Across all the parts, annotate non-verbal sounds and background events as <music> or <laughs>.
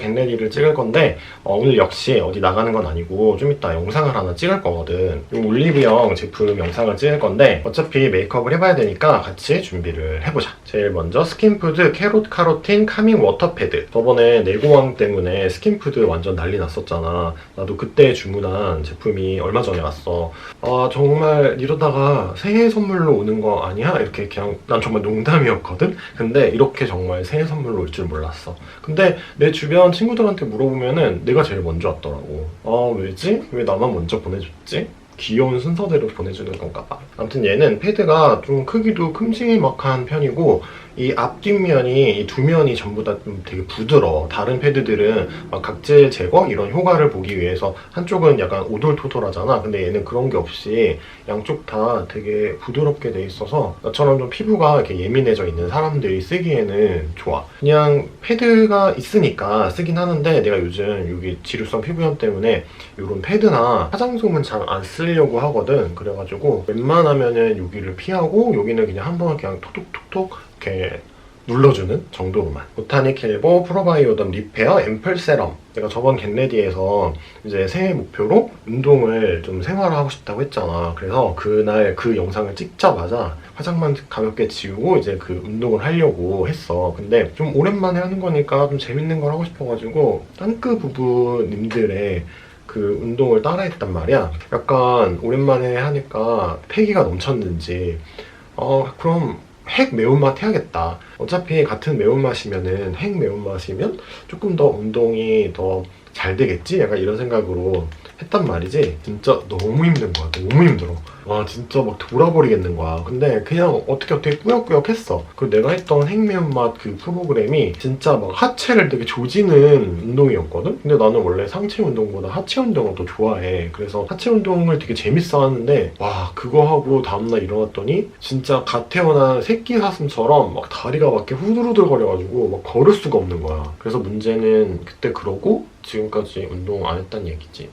겟레디를 찍을 건데 어, 오늘 역시 어디 나가는 건 아니고 좀 이따 영상을 하나 찍을 거거든. 이 올리브영 제품 영상을 찍을 건데 어차피 메이크업을 해봐야 되니까 같이 준비를 해보자. 제일 먼저 스킨푸드 캐롯 카로틴 카밍 워터패드. 저번에 내고왕 때문에 스킨푸드 완전 난리 났었잖아. 나도 그때 주문한 제품이 얼마 전에 왔어. 아 정말 이러다가 새해 선물로 오는 거 아니야? 이렇게 그냥 난 정말 농담이었거든? 근데 이렇게 정말 새해 선물로 올 줄 몰랐어. 근데 내 주변 친구들한테 물어보면은 내가 제일 먼저 왔더라고. 아 왜지? 왜 나만 먼저 보내줬지? 귀여운 순서대로 보내주는 건가 봐. 아무튼 얘는 패드가 좀 크기도 큼지막한 편이고 이 앞뒷면이 이 두 면이 전부 다 좀 되게 부드러워. 다른 패드들은 막 각질 제거 이런 효과를 보기 위해서 한쪽은 약간 오돌토돌하잖아. 근데 얘는 그런 게 없이 양쪽 다 되게 부드럽게 돼 있어서 나처럼 좀 피부가 이렇게 예민해져 있는 사람들이 쓰기에는 좋아. 그냥 패드가 있으니까 쓰긴 하는데 내가 요즘 여기 지루성 피부염 때문에 이런 패드나 화장솜은 잘 안 쓰 려고 하거든. 그래가지고 웬만하면은 여기를 피하고 여기는 그냥 한번 그냥 톡톡톡톡 이렇게 눌러주는 정도로만. 보타닉 힐보 프로바이오덤 리페어 앰플 세럼. 내가 저번 겟레디에서 이제 새해 목표로 운동을 좀 생활화하고 싶다고 했잖아. 그래서 그날 그 영상을 찍자마자 화장만 가볍게 지우고 이제 그 운동을 하려고 했어. 근데 좀 오랜만에 하는 거니까 좀 재밌는 걸 하고 싶어가지고 딴크 부부님들의 그 운동을 따라했단 말이야. 약간 오랜만에 하니까 패기가 넘쳤는지 어 그럼 핵 매운맛 해야겠다. 어차피 같은 매운맛이면은 핵 매운맛이면 조금 더 운동이 더 잘 되겠지? 약간 이런 생각으로 했단 말이지. 진짜 너무 힘든 거야. 너무 힘들어. 와 진짜 막 돌아버리겠는 거야. 근데 그냥 어떻게 어떻게 꾸역꾸역 했어. 그리고 내가 했던 핵매운맛 그 프로그램이 진짜 막 하체를 되게 조지는 운동이었거든? 근데 나는 원래 상체 운동보다 하체 운동을 더 좋아해. 그래서 하체 운동을 되게 재밌어 하는데 와 그거 하고 다음날 일어났더니 진짜 갓 태어난 새끼 사슴처럼 막 다리가 막 이렇게 후들후들 거려가지고 막 걸을 수가 없는 거야. 그래서 문제는 그때 그러고 지금까지 운동 안 했단 얘기지.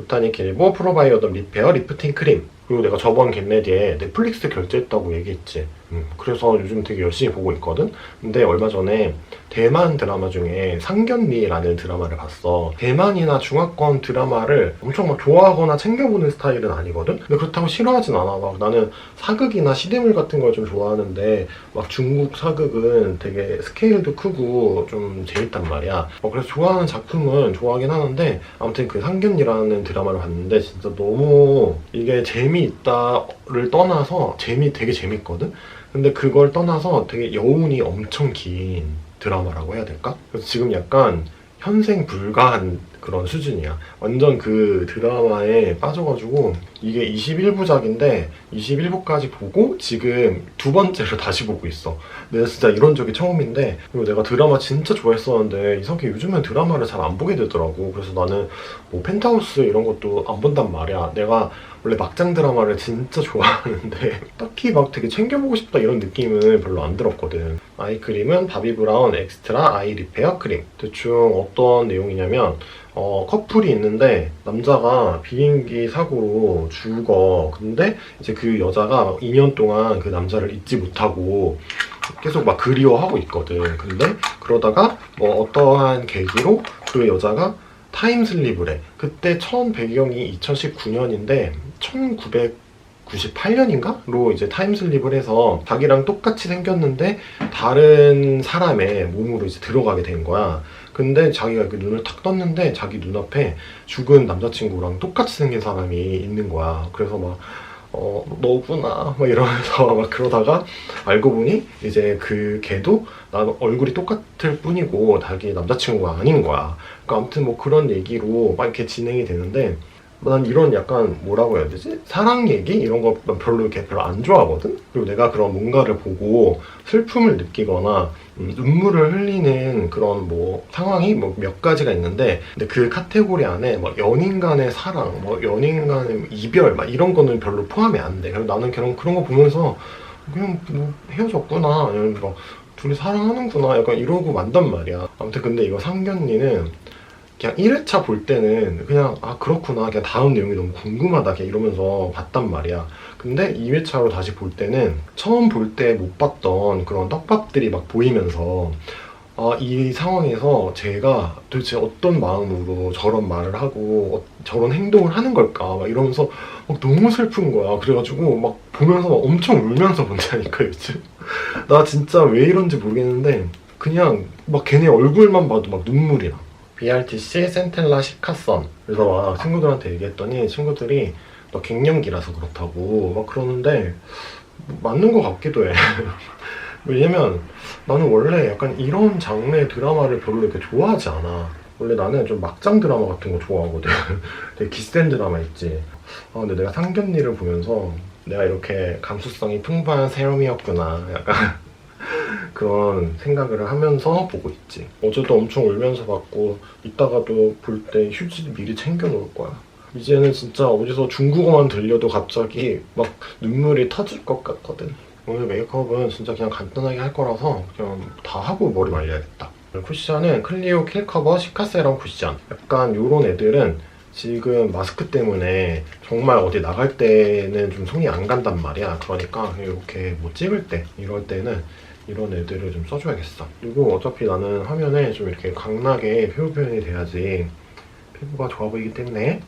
보타닉 힐보 프로바이오덤 리페어 리프팅 크림. 그리고 내가 저번 겟레디에 넷플릭스 결제했다고 얘기했지 음, 그래서 요즘 되게 열심히 보고 있거든? 근데 얼마 전에 대만 드라마 중에 상견리라는 드라마를 봤어. 대만이나 중화권 드라마를 엄청 막 좋아하거나 챙겨보는 스타일은 아니거든? 근데 그렇다고 싫어하진 않아. 막 나는 사극이나 시대물 같은 걸 좀 좋아하는데 막 중국 사극은 되게 스케일도 크고 좀 재밌단 말이야. 어, 그래서 좋아하는 작품은 좋아하긴 하는데 아무튼 그 상견리라는 드라마를 봤는데 진짜 너무 이게 재미있다를 떠나서 재미 되게 재밌거든 근데 그걸 떠나서 되게 여운이 엄청 긴 드라마라고 해야 될까? 그래서 지금 약간 현생 불가한 그런 수준이야. 완전 그 드라마에 빠져가지고 이게 21부작인데 21부까지 보고 지금 두 번째로 다시 보고 있어. 내가 진짜 이런 적이 처음인데 그리고 내가 드라마 진짜 좋아했었는데 이상하게 요즘엔 드라마를 잘 안 보게 되더라고. 그래서 나는 뭐 펜트하우스 이런 것도 안 본단 말이야. 내가 원래 막장 드라마를 진짜 좋아하는데 <laughs> 딱히 막 되게 챙겨보고 싶다 이런 느낌은 별로 안 들었거든. 아이크림은 바비브라운 엑스트라 아이 리페어 크림. 대충 어떤 내용이냐면 어, 커플이 있는데 남자가 비행기 사고로 죽어. 근데 이제 그 여자가 2년 동안 그 남자를 잊지 못하고 계속 막 그리워하고 있거든. 근데 그러다가 뭐 어떠한 계기로 그 여자가 타임슬립을 해. 그때 처음 배경이 2019년인데 1998년인가?로 이제 타임슬립을 해서 자기랑 똑같이 생겼는데 다른 사람의 몸으로 이제 들어가게 된 거야. 근데 자기가 그 눈을 탁 떴는데 자기 눈앞에 죽은 남자친구랑 똑같이 생긴 사람이 있는 거야. 그래서 막 어, 너구나. 막 이러면서 <laughs> 막 그러다가 알고 보니 이제 그 걔도 나 얼굴이 똑같을 뿐이고 자기 남자친구가 아닌 거야. 그러니까 아무튼 뭐 그런 얘기로 막 이렇게 진행이 되는데 난 이런 약간 뭐라고 해야 되지? 사랑 얘기 이런 거 별로 이렇게 별로 안 좋아하거든. 그리고 내가 그런 뭔가를 보고 슬픔을 느끼거나 음, 눈물을 흘리는 그런 뭐 상황이 뭐 몇 가지가 있는데 근데 그 카테고리 안에 막 연인 간의 사랑, 뭐 연인 간의 이별 막 이런 거는 별로 포함이 안 돼. 그래서 나는 그런 그런 거 보면서 그냥 뭐 헤어졌구나. 아니면 뭐 둘이 사랑하는구나. 약간 이러고 만단 말이야. 아무튼 근데 이거 상견니는 그냥 1회차 볼 때는 그냥 아 그렇구나 그냥 다음 내용이 너무 궁금하다 그냥 이러면서 봤단 말이야 근데 2회차로 다시 볼 때는 처음 볼 때 못 봤던 그런 떡밥들이 막 보이면서 아, 이 상황에서 제가 도대체 어떤 마음으로 저런 말을 하고 어- 저런 행동을 하는 걸까 막 이러면서 막 너무 슬픈 거야. 그래가지고 막 보면서 막 엄청 울면서 본다니까 요즘. 나 진짜 왜 이런지 모르겠는데 그냥 막 걔네 얼굴만 봐도 막 눈물이 나. BRTC 센텔라 시카선. 그래서 막 친구들한테 얘기했더니 친구들이 너 갱년기라서 그렇다고 막 그러는데 맞는 것 같기도 해. <laughs> 왜냐면 나는 원래 약간 이런 장르의 드라마를 별로 이렇게 좋아하지 않아. 원래 나는 좀 막장 드라마 같은 거 좋아하거든. <laughs> 되게 기센 드라마 있지. 아, 근데 내가 상견니를 보면서 내가 이렇게 감수성이 풍부한 사람이었구나. 약간 그런 생각을 하면서 보고 있지. 어제도 엄청 울면서 봤고, 이따가도 볼 때 휴지 미리 챙겨 놓을 거야. 이제는 진짜 어디서 중국어만 들려도 갑자기 막 눈물이 터질 것 같거든. 오늘 메이크업은 진짜 그냥 간단하게 할 거라서 그냥 다 하고 머리 말려야겠다. 쿠션은 클리오 킬커버 시카세럼 쿠션. 약간 요런 애들은 지금 마스크 때문에 정말 어디 나갈 때는 좀 손이 안 간단 말이야. 그러니까 이렇게 뭐 찍을 때 이럴 때는 이런 애들을 좀 써줘야겠어. 그리고 어차피 나는 화면에 좀 이렇게 강하게 피부 표현이 돼야지 피부가 좋아 보이기 때문에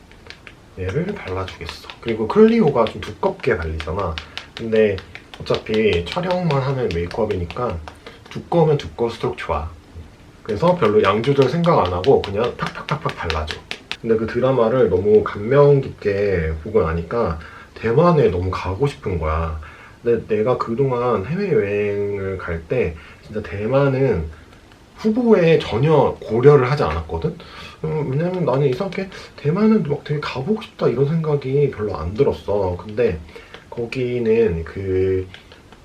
얘를 발라주겠어. 그리고 클리오가 좀 두껍게 발리잖아. 근데 어차피 촬영만 하는 메이크업이니까 두꺼우면 두꺼울수록 좋아. 그래서 별로 양 조절 생각 안 하고 그냥 팍팍팍팍 발라줘. 근데 그 드라마를 너무 감명 깊게 보고 나니까 대만에 너무 가고 싶은 거야. 근데 내가 그동안 해외여행을 갈 때 진짜 대만은 후보에 전혀 고려를 하지 않았거든? 음, 왜냐면 나는 이상하게 대만은 막 되게 가보고 싶다 이런 생각이 별로 안 들었어. 근데 거기는 그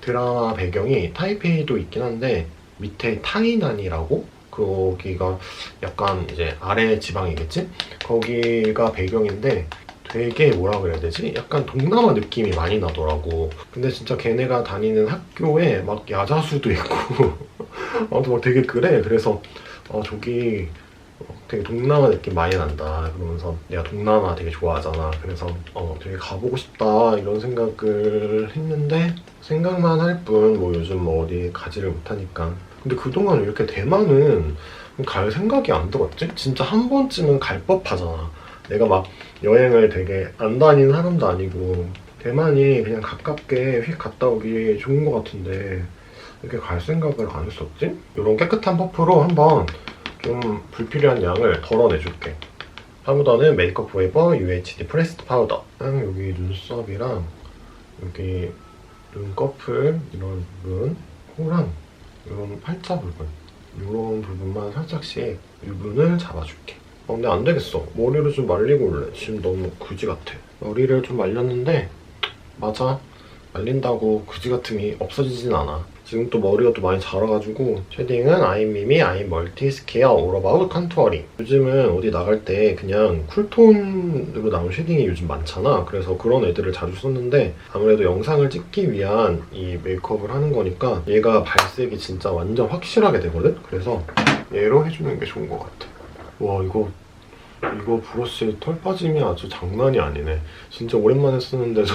드라마 배경이 타이페이도 있긴 한데 밑에 타이난이라고 거기가 약간 이제 아래 지방이겠지? 거기가 배경인데 되게 뭐라 그래야 되지? 약간 동남아 느낌이 많이 나더라고. 근데 진짜 걔네가 다니는 학교에 막 야자수도 있고 <laughs> 아무튼 막 되게 그래. 그래서 어 저기 되게 동남아 느낌 많이 난다. 그러면서 내가 동남아 되게 좋아하잖아. 그래서 어 되게 가보고 싶다 이런 생각을 했는데 생각만 할 뿐 뭐 요즘 뭐 어디 가지를 못하니까. 근데 그동안 왜 이렇게 대만은 갈 생각이 안 들었지? 진짜 한 번쯤은 갈 법하잖아. 내가 막 여행을 되게 안 다니는 사람도 아니고 대만이 그냥 가깝게 휙 갔다 오기 좋은 것 같은데 이렇게 갈 생각을 안 했었지? 이런 깨끗한 퍼프로 한번 좀 불필요한 양을 덜어내줄게. 파우더는 메이크업 포에버 UHD 프레스드 파우더. 음, 여기 눈썹이랑 여기 눈꺼풀 이런 부분, 코랑 이런 팔자 부분 이런 부분만 살짝씩 유분을 잡아줄게. 어, 근데 안 되겠어. 머리를 좀 말리고 올래. 지금 너무 그지 같아. 머리를 좀 말렸는데 맞아. 말린다고 그지 같음이 없어지진 않아. 지금 또 머리가 또 많이 자라가지고 쉐딩은 아이미미 아이 멀티 스퀘어 오러바웃 컨투어링 요즘은 어디 나갈 때 그냥 쿨톤으로 나온 쉐딩이 요즘 많잖아 그래서 그런 애들을 자주 썼는데 아무래도 영상을 찍기 위한 이 메이크업을 하는 거니까 얘가 발색이 진짜 완전 확실하게 되거든 그래서 얘로 해주는 게 좋은 것 같아 와 이거 이거 브러쉬 털 빠짐이 아주 장난이 아니네. 진짜 오랜만에 쓰는데도.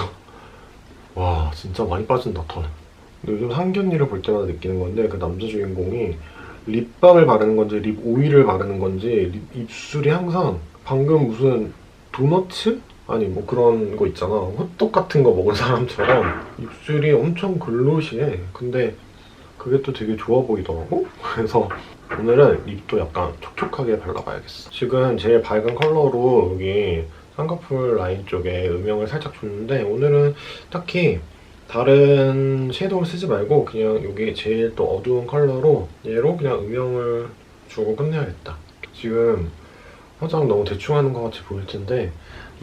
<laughs> 와 진짜 많이 빠진다 털. 근데 요즘 상견니를 볼 때마다 느끼는 건데 그 남자 주인공이 립밤을 바르는 건지 립 오일을 바르는 건지 립- 입술이 항상 방금 무슨 도너츠? 아니 뭐 그런 거 있잖아. 호떡 같은 거 먹은 사람처럼 입술이 엄청 글로시해. 근데 그게 또 되게 좋아 보이더라고 그래서 오늘은 립도 약간 촉촉하게 발라봐야겠어 지금 제일 밝은 컬러로 여기 쌍꺼풀 라인 쪽에 음영을 살짝 줬는데 오늘은 딱히 다른 섀도우를 쓰지 말고 그냥 여기 제일 또 어두운 컬러로 얘로 그냥 음영을 주고 끝내야겠다. 지금 화장 너무 대충 하는 것 같이 보일 텐데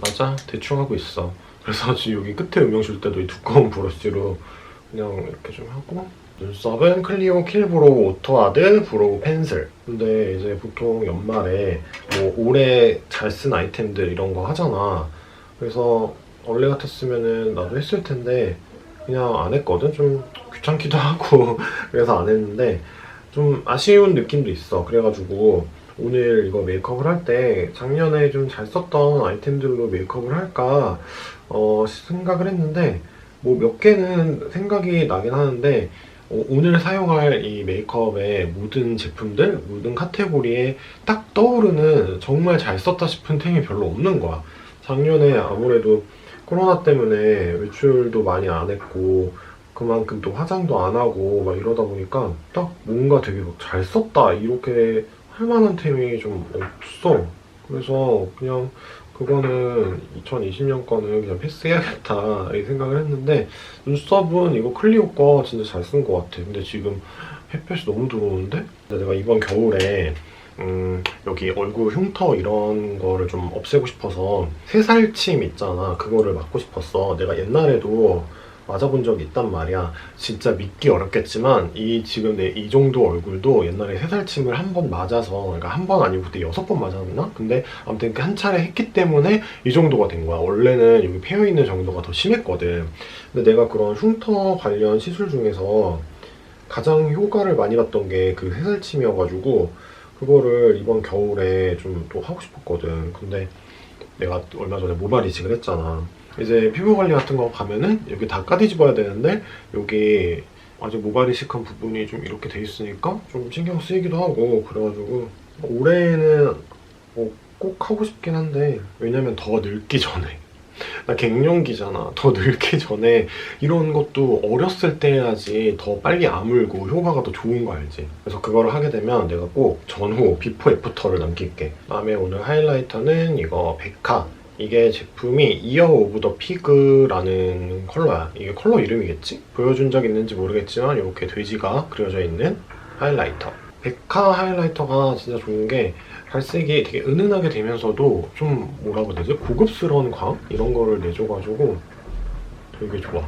맞아 대충 하고 있어. 그래서 <laughs> 지금 여기 끝에 음영 줄 때도 이 두꺼운 브러쉬로 그냥 이렇게 좀 하고 눈썹은 클리오 킬브로우 오토아드 브로우 펜슬 근데 이제 보통 연말에 뭐 올해 잘 쓴 아이템들 이런 거 하잖아 그래서 원래 같았으면은 나도 했을 텐데 그냥 안 했거든. 좀 귀찮기도 <laughs> 하고 그래서 안 했는데 좀 아쉬운 느낌도 있어. 그래가지고 오늘 이거 메이크업을 할 때 작년에 좀 잘 썼던 아이템들로 메이크업을 할까 어, 생각을 했는데 뭐 몇 개는 생각이 나긴 하는데 어, 오늘 사용할 이 메이크업의 모든 제품들, 모든 카테고리에 딱 떠오르는 정말 잘 썼다 싶은 템이 별로 없는 거야. 작년에 아무래도 코로나 때문에 외출도 많이 안 했고 그만큼 또 화장도 안 하고 막 이러다 보니까 딱 뭔가 되게 막잘 썼다 이렇게 할 만한 템이 좀 없어. 그래서 그냥 그거는 2020년 거는 그냥 패스해야겠다 이 생각을 했는데 눈썹은 이거 클리오 거 진짜 잘 쓴 것 같아. 근데 지금 햇볕이 너무 들어오는데? 내가 이번 겨울에 음, 여기 얼굴 흉터 이런 거를 좀 없애고 싶어서 새살침 있잖아. 그거를 맞고 싶었어. 내가 옛날에도 맞아본 적이 있단 말이야. 진짜 믿기 어렵겠지만 이 지금 내 이 정도 얼굴도 옛날에 새살침을 한 번 맞아서 그러니까 한 번 아니고 그때 여섯 번 맞았나? 근데 아무튼 그한 차례 했기 때문에 이 정도가 된 거야. 원래는 여기 패여 있는 정도가 더 심했거든. 근데 내가 그런 흉터 관련 시술 중에서 가장 효과를 많이 봤던 게그 새살침이어가지고 그거를 이번 겨울에 좀 또 하고 싶었거든. 근데 내가 얼마 전에 모발 이식을 했잖아. 이제 피부 관리 같은 거 가면은 여기 다 까뒤집어야 되는데 여기 아직 모발 이식한 부분이 좀 이렇게 돼 있으니까 좀 신경 쓰이기도 하고 그래가지고 올해는 뭐 꼭 하고 싶긴 한데 왜냐면 더 늙기 전에. 나 갱년기잖아. 더 늙기 전에 이런 것도 어렸을 때 해야지 더 빨리 아물고 효과가 더 좋은 거 알지? 그래서 그거를 하게 되면 내가 꼭 전후 비포 애프터를 남길게. 다음에 오늘 하이라이터는 이거 베카 이게 제품이 이어 오브 더 피그라는 컬러야 이게 컬러 이름이겠지? 보여준 적 있는지 모르겠지만 이렇게 돼지가 그려져 있는 하이라이터 베카 하이라이터가 진짜 좋은 게 발색이 되게 은은하게 되면서도 좀 뭐라고 해야 되지? 고급스러운 광? 이런 거를 내줘가지고 되게 좋아.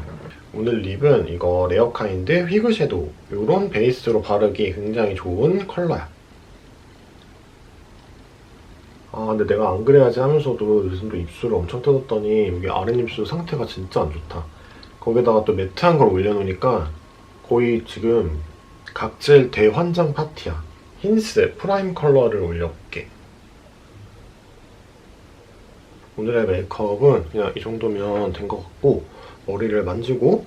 오늘 립은 이거 레어카인드 휘그 섀도우 이런 베이스로 바르기 굉장히 좋은 컬러야. 아 근데 내가 안 그래야지 하면서도 요즘 또 입술을 엄청 뜯었더니 여기 아랫입술 상태가 진짜 안 좋다. 거기다가 또 매트한 걸 올려놓으니까 거의 지금 각질 대환장 파티야. 흰색 프라임 컬러를 올려볼게. 오늘의 메이크업은 그냥 이 정도면 된 것 같고 머리를 만지고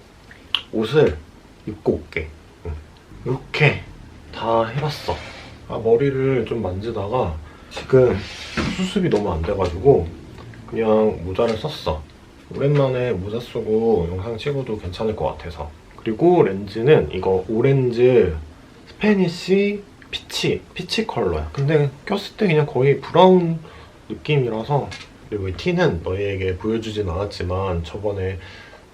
옷을 입고 올게. 응. 이렇게 다 해봤어. 아, 머리를 좀 만지다가 지금 수습이 너무 안 돼가지고 그냥 모자를 썼어. 오랜만에 모자 쓰고 영상 찍어도 괜찮을 것 같아서. 그리고 렌즈는 이거 오렌지 스페니쉬 피치, 피치 컬러야. 근데 꼈을 때 그냥 거의 브라운 느낌이라서 그리고 이 티는 너희에게 보여주진 않았지만 저번에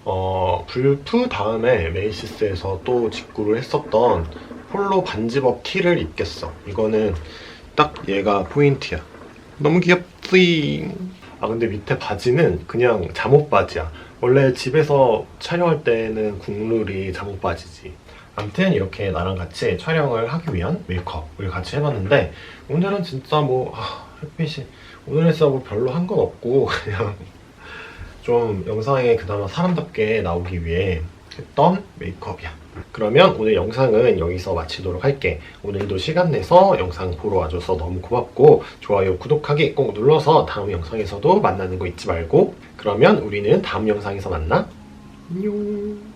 어, 불프 다음에 메이시스에서 또 직구를 했었던 폴로 반지법 티를 입겠어. 이거는 딱 얘가 포인트야. 너무 귀엽지? 아 근데 밑에 바지는 그냥 잠옷 바지야. 원래 집에서 촬영할 때는 국룰이 잠옷 바지지. 아무튼 이렇게 나랑 같이 촬영을 하기 위한 메이크업을 같이 해봤는데 오늘은 진짜 뭐 아, 햇빛이 오늘 진짜 뭐 별로 한 건 없고 <laughs> 그냥 좀 영상에 그나마 사람답게 나오기 위해 했던 메이크업이야. 그러면 오늘 영상은 여기서 마치도록 할게. 오늘도 시간 내서 영상 보러 와줘서 너무 고맙고 좋아요, 구독하기 꼭 눌러서 다음 영상에서도 만나는 거 잊지 말고 그러면 우리는 다음 영상에서 만나. 안녕.